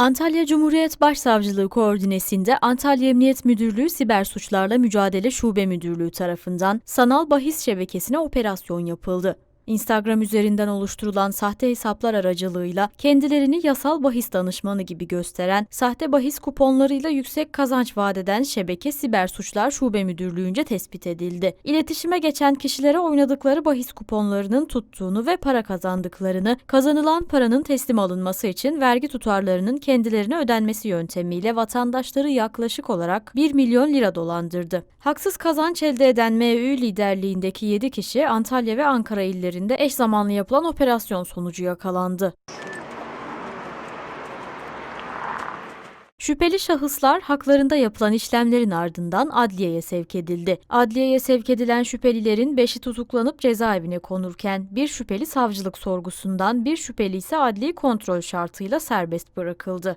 Antalya Cumhuriyet Başsavcılığı koordinesinde Antalya Emniyet Müdürlüğü Siber Suçlarla Mücadele Şube Müdürlüğü tarafından sanal bahis şebekesine operasyon yapıldı. Instagram üzerinden oluşturulan sahte hesaplar aracılığıyla kendilerini yasal bahis danışmanı gibi gösteren, sahte bahis kuponlarıyla yüksek kazanç vaat eden şebeke Siber Suçlar Şube Müdürlüğü'nce tespit edildi. İletişime geçen kişilere oynadıkları bahis kuponlarının tuttuğunu ve para kazandıklarını, kazanılan paranın teslim alınması için vergi tutarlarının kendilerine ödenmesi yöntemiyle vatandaşları yaklaşık olarak 1 milyon lira dolandırdı. Haksız kazanç elde eden MÜ liderliğindeki 7 kişi Antalya ve Ankara illerinde eş zamanlı yapılan operasyon sonucu yakalandı. Şüpheli şahıslar haklarında yapılan işlemlerin ardından adliyeye sevk edildi. Adliyeye sevk edilen şüphelilerin 5'i tutuklanıp cezaevine konurken bir şüpheli savcılık sorgusundan bir şüpheli ise adli kontrol şartıyla serbest bırakıldı.